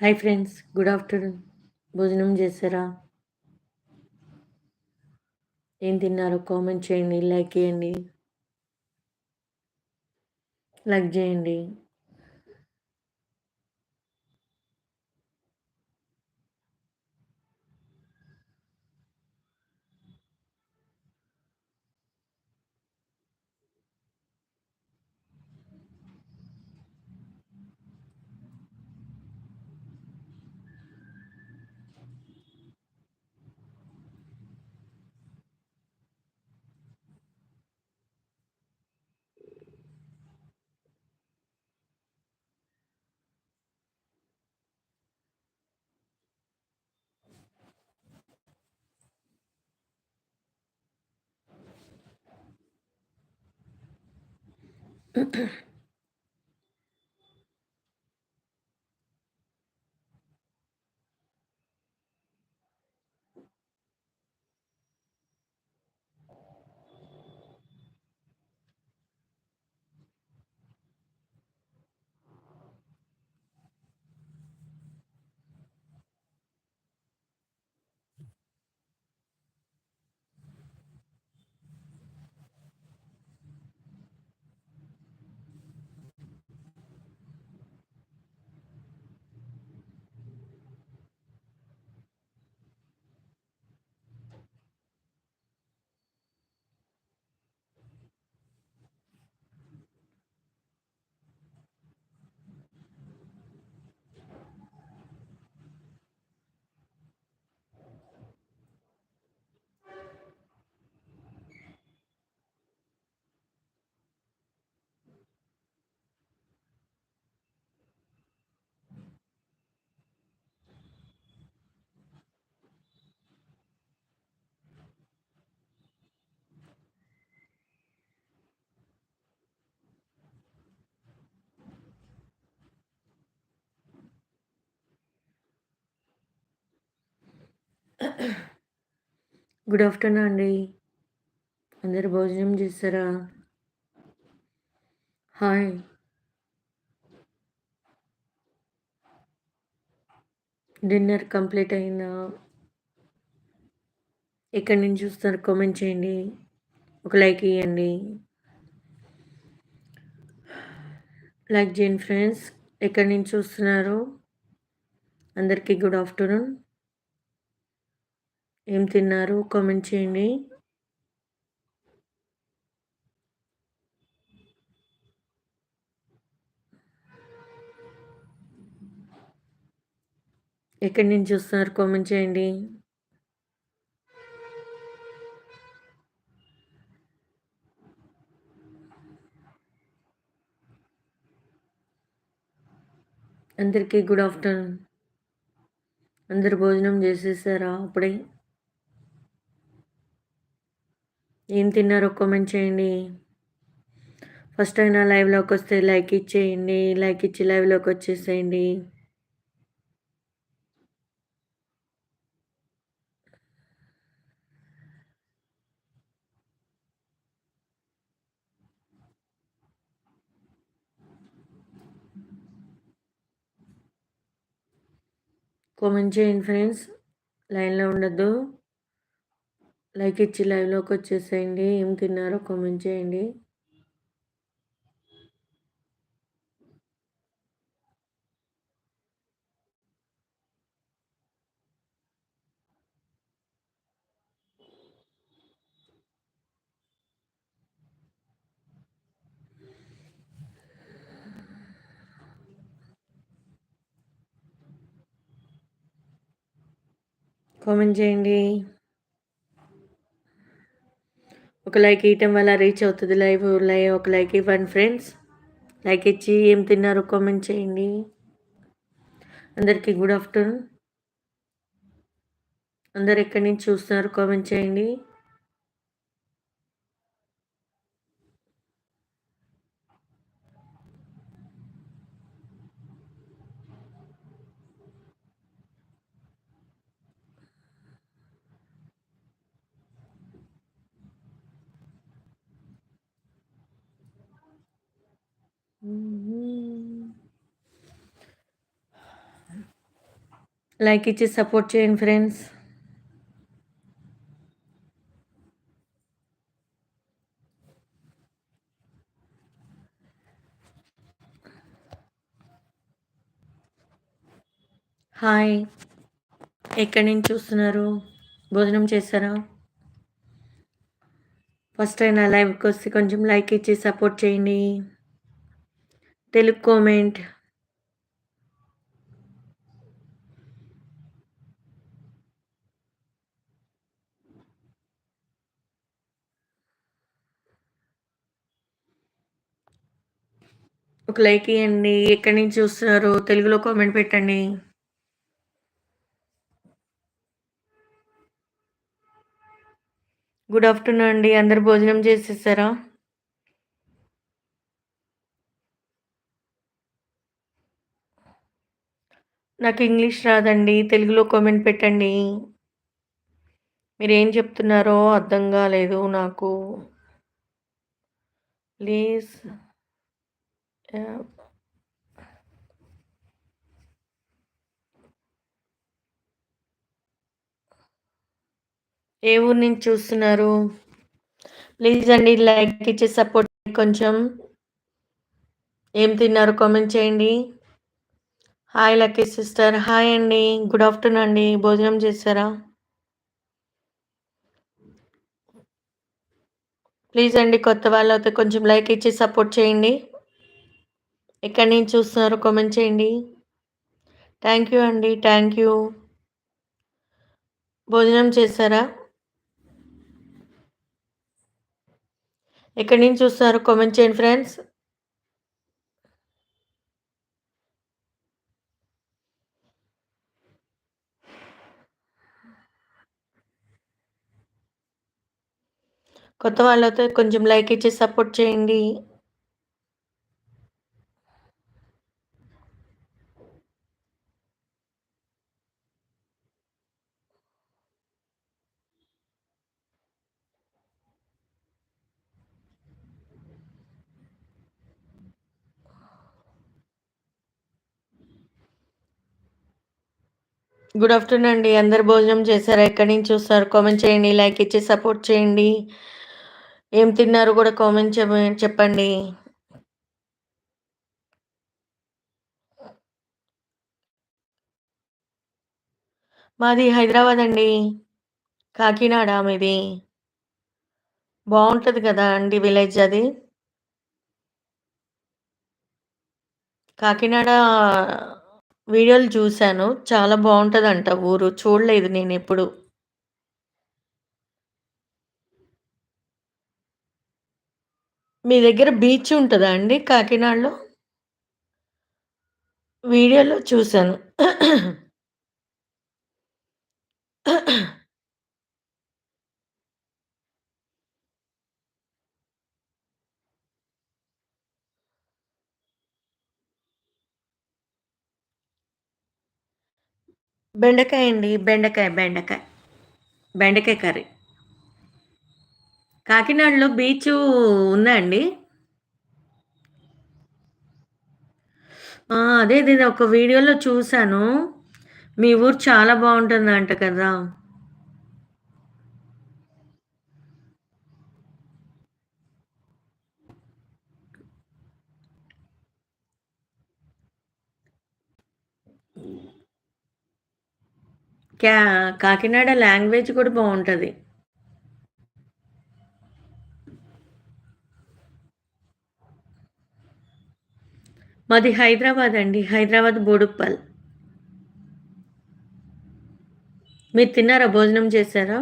Hi friends good afternoon భోజనం చేశారా? ఏం తిన్నారో? కామెంట్ చేయండి లైక్ చేయండి. లైక్ చేయండి. 咳 咳 గుడ్ ఆఫ్టర్నూన్ అండి. అందరు భోజనం చేస్తారా? హాయ్ డిన్నర్ కంప్లీట్ అయిందా? ఎక్కడి నుంచి చూస్తారు కామెంట్ చేయండి. ఒక లైక్ ఇవ్వండి లైక్ చేయండి ఫ్రెండ్స్ ఎక్కడి నుంచి చూస్తున్నారు? అందరికీ గుడ్ ఆఫ్టర్నూన్ ఏం తిన్నారు? కామెంట్ చేయండి. ఎక్కడి నుంచి చూస్తున్నారు? కామెంట్ చేయండి. అందరికీ గుడ్ ఆఫ్టర్నూన్. అందరు భోజనం చేసేసారా? అప్పుడే. ఏం తిన్నారో కామెంట్ చేయండి. ఫస్ట్ అయినా లైవ్లోకి వస్తే లైక్ ఇచ్చేయండి. లైక్ ఇచ్చి లైవ్లోకి వచ్చేసేయండి. కామెంట్ చేయండి ఫ్రెండ్స్ లైన్లో ఉండద్దు. లైక్ ఇచ్చి లైవ్లోకి వచ్చేసేయండి. ఏం తిన్నారో కామెంట్ చేయండి. కామెంట్ చేయండి. ఒక లైక్ ఇవ్వటం వల్ల రీచ్ అవుతుంది లైవ్ లైవ్ ఒక లైక్ ఇవ్వండి ఫ్రెండ్స్ లైక్ ఇచ్చి ఏం తిన్నారు కామెంట్ చేయండి. అందరికీ గుడ్ ఆఫ్టర్నూన్ అందరు ఎక్కడి నుంచి చూస్తున్నారు కామెంట్ చేయండి. లైక్ ఇచ్చి సపోర్ట్ చేయండి ఫ్రెండ్స్. హాయ్. ఎక్కడి నుంచి చూస్తున్నారు? భోజనం చేస్తారా ఫస్ట్ అయినా లైవ్కి వస్తే కొంచెం లైక్ ఇచ్చి సపోర్ట్ చేయండి. తెలుగు కామెంట్ ఒక లైక్ ఇవ్వండి ఎక్కడి నుంచి చూస్తున్నారు? తెలుగులో కామెంట్ పెట్టండి. గుడ్ ఆఫ్టర్నూన్ అండి. అందరు భోజనం చేసేసారా? నాకు ఇంగ్లీష్ రాదండి. తెలుగులో కామెంట్ పెట్టండి. మీరు ఏం చెప్తున్నారో అర్థం కాలేదు నాకు. ప్లీజ్. ఏ ఊరు నుంచి చూస్తున్నారు? ప్లీజ్ అండి లైక్ ఇచ్చి సపోర్ట్ కొంచెం. ఏం తిన్నారు? కామెంట్ చేయండి. హాయ్ లక్కీ సిస్టర్ హాయ్ అండి. గుడ్ ఆఫ్టర్నూన్ అండి. భోజనం చేశారా? ప్లీజ్ అండి కొత్త వాళ్ళతో కొంచెం లైక్ ఇచ్చి సపోర్ట్ చేయండి. ఎక్కడి నుంచి చూస్తున్నారు? కామెంట్ చేయండి. థ్యాంక్ యూ అండి. థ్యాంక్ యూ భోజనం చేశారా? ఎక్కడి నుంచి చూస్తున్నారో? కామెంట్ చేయండి ఫ్రెండ్స్ కొత్త వాళ్ళతో కొంచెం లైక్ ఇచ్చి సపోర్ట్ చేయండి. గుడ్ ఆఫ్టర్నూన్ అండి. అందరు భోజనం చేశారా? ఎక్కడి నుంచి చూస్తారు కామెంట్ చేయండి. లైక్ ఇచ్చి సపోర్ట్ చేయండి. ఏం తిన్నారు కూడా కామెంట్ చెప్పండి. మాది హైదరాబాద్ అండి. కాకినాడ మీది. బాగుంటుంది కదా అండి విలేజ్ అది. కాకినాడ వీడియోలు చూశాను. చాలా బాగుంటుందంట ఊరు. చూడలేదు నేను ఎప్పుడు. మీ దగ్గర బీచ్ ఉంటుందా అండి కాకినాడలో? వీడియోలో చూశాను. బెండకాయ అండి బెండకాయ బెండకాయ. బెండకాయ కర్రీ. కాకినాడలో బీచ్ ఉందా అండి అదే నేను ఒక వీడియోలో చూశాను. మీ ఊరు చాలా బాగుంటుందంట కదా. క్యా కాకినాడ లాంగ్వేజ్ కూడా బాగుంటుంది. మాది హైదరాబాద్ అండి హైదరాబాద్ బోడుప్పల్. మీరు తిన్నారా? భోజనం చేశారా?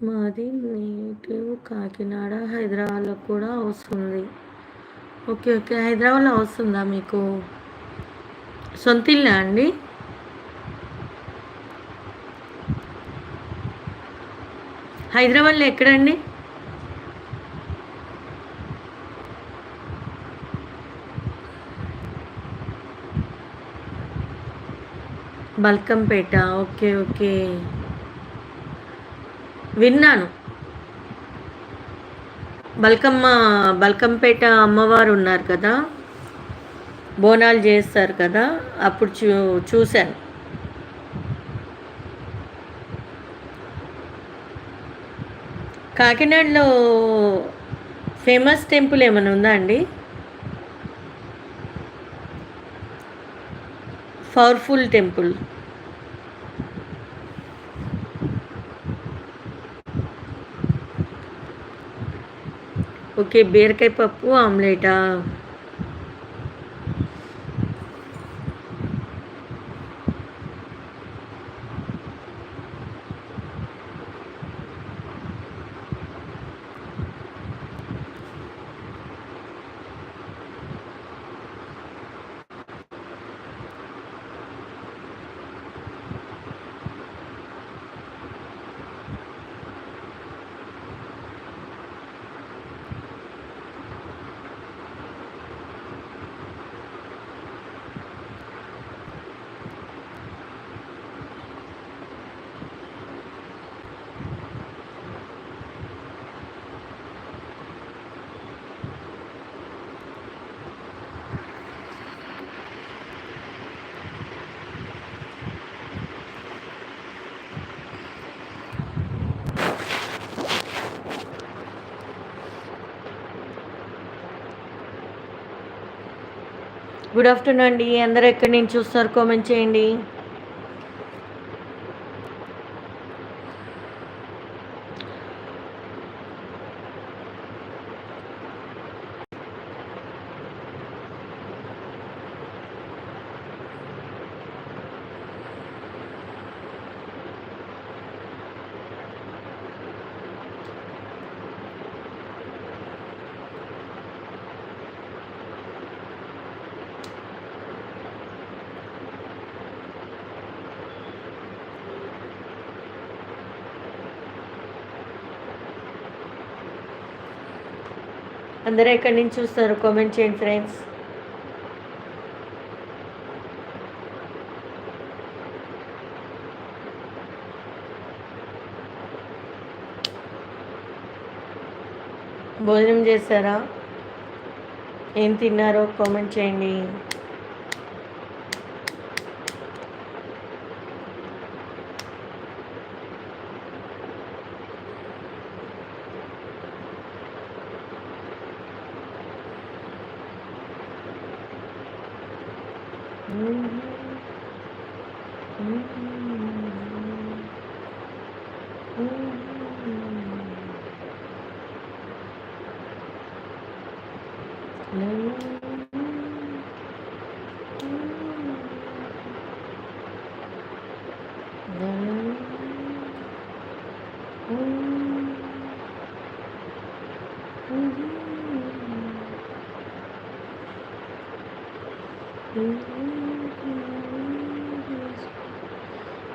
మాది నేటివ్ కాకినాడ హైదరాబాద్లో కూడా వస్తుంది. Okay okay. హైదరాబాద్లో వస్తుందా మీకు? సొంత ఇల్లా అండి? హైదరాబాద్లో ఎక్కడండి? బల్కంపేట. Okay okay. విన్నాను. బల్కమ్మ బల్కంపేట అమ్మవారు ఉన్నారు కదా? బోనాలు చేస్తారు కదా? అప్పుడు చూ చూశాను. కాకినాడలో ఫేమస్ టెంపుల్ ఏమైనా ఉందా అండి? Powerful temple. ఓకే బీరకాయ పప్పు ఆమ్లెటా గుడ్ ఆఫ్టర్నూన్ అండి. అందరూ ఎక్కడి నుంచి చూస్తారు కామెంట్ చేయండి. అందరూ ఎక్కడి నుంచి చూస్తారు? కామెంట్ చేయండి ఫ్రెండ్స్ భోజనం చేశారా? ఏం తిన్నారో? కామెంట్ చేయండి. Uhum. Uhum.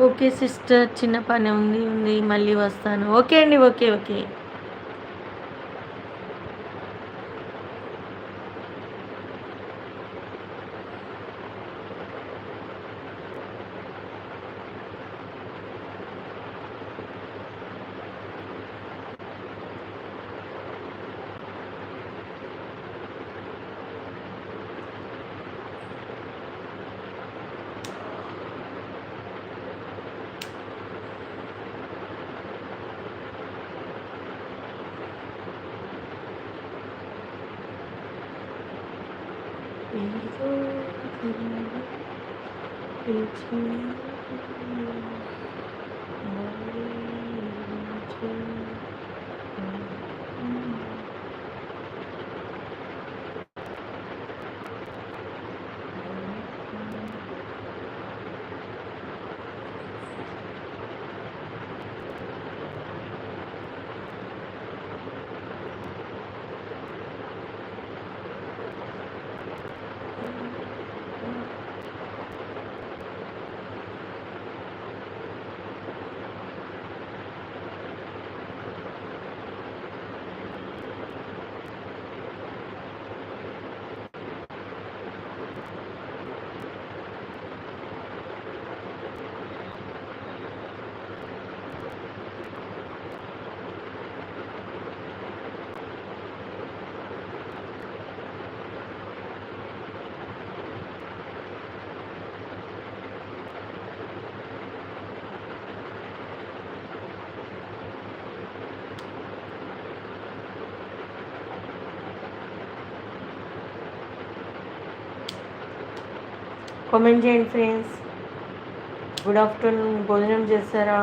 ఓకే సిస్టర్ చిన్న పని ఉంది ఉంది మళ్ళీ వస్తాను. ఓకే అండి ఓకే ఓకే. 왼쪽 가슴 왼쪽 머리 왼쪽 కామెంట్ చేయండి ఫ్రెండ్స్. Good afternoon. భోజనం చేస్తారా?